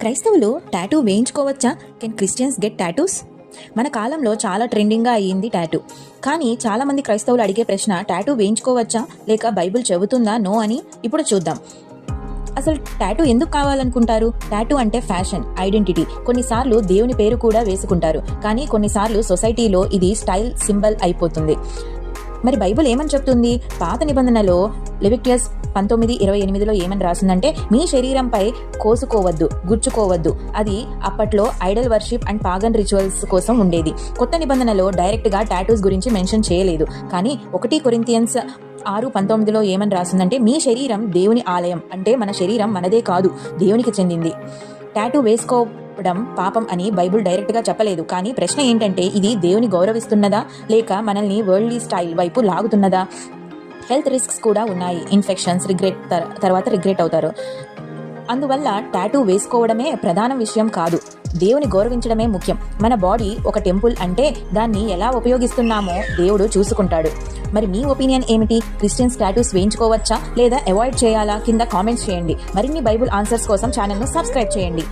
క్రైస్తవులు టాటూ వేయించుకోవచ్చా? Can Christians get tattoos మన కాలంలో చాలా ట్రెండింగ్గా అయ్యింది టాటూ. కానీ చాలామంది క్రైస్తవులు అడిగే ప్రశ్న టాటూ వేయించుకోవచ్చా? లేక బైబిల్ చెబుతుందా? నో అని ఇప్పుడు చూద్దాం. అసలు టాటూ ఎందుకు కావాలనుకుంటారు? టాటూ అంటే ఫ్యాషన్ ఐడెంటిటీ. కొన్నిసార్లు దేవుని పేరు కూడా వేసుకుంటారు. కానీ కొన్నిసార్లు సొసైటీలో ఇది స్టైల్ సింబల్ అయిపోతుంది. మరి బైబిల్ ఏమని చెప్తుంది? పాత నిబంధనలో లెవిక్టియస్ పంతొమ్మిది ఇరవై ఎనిమిదిలో ఏమని రాసిందంటే మీ శరీరంపై కోసుకోవద్దు గుచ్చుకోవద్దు. అది అప్పట్లో idol worship and pagan rituals కోసం ఉండేది. కొత్త నిబంధనలో డైరెక్ట్గా టాటూస్ గురించి మెన్షన్ చేయలేదు. కానీ ఒకటి కొరింతియన్స్ ఆరు పంతొమ్మిదిలో ఏమని రాసిందంటే మీ శరీరం దేవుని ఆలయం. అంటే మన శరీరం మనదే కాదు దేవునికి చెందింది. టాటూ వేసుకోవడం పాపం అని బైబుల్ డైరెక్ట్గా చెప్పలేదు. కానీ ప్రశ్న ఏంటంటే ఇది దేవుని గౌరవిస్తున్నదా? లేక మనల్ని వరల్డ్లీ స్టైల్ వైపు లాగుతున్నదా? హెల్త్ రిస్క్స్ కూడా ఉన్నాయి. ఇన్ఫెక్షన్స్ రిగ్రెట్ తర్వాత రిగ్రెట్ అవుతారు. అందువల్ల టాటూ వేసుకోవడమే ప్రధాన విషయం కాదు. దేవుని గౌరవించడమే ముఖ్యం. మన బాడీ ఒక టెంపుల్ అంటే దాన్ని ఎలా ఉపయోగిస్తున్నామో దేవుడు చూసుకుంటాడు. మరి మీ ఒపీనియన్ ఏమిటి? క్రిస్టియన్స్ టాటూస్ వేయించుకోవచ్చా? లేదా అవాయిడ్ చేయాలా? కింద కామెంట్స్ చేయండి. మరిన్ని బైబుల్ ఆన్సర్స్ కోసం ఛానల్ను సబ్స్క్రైబ్ చేయండి.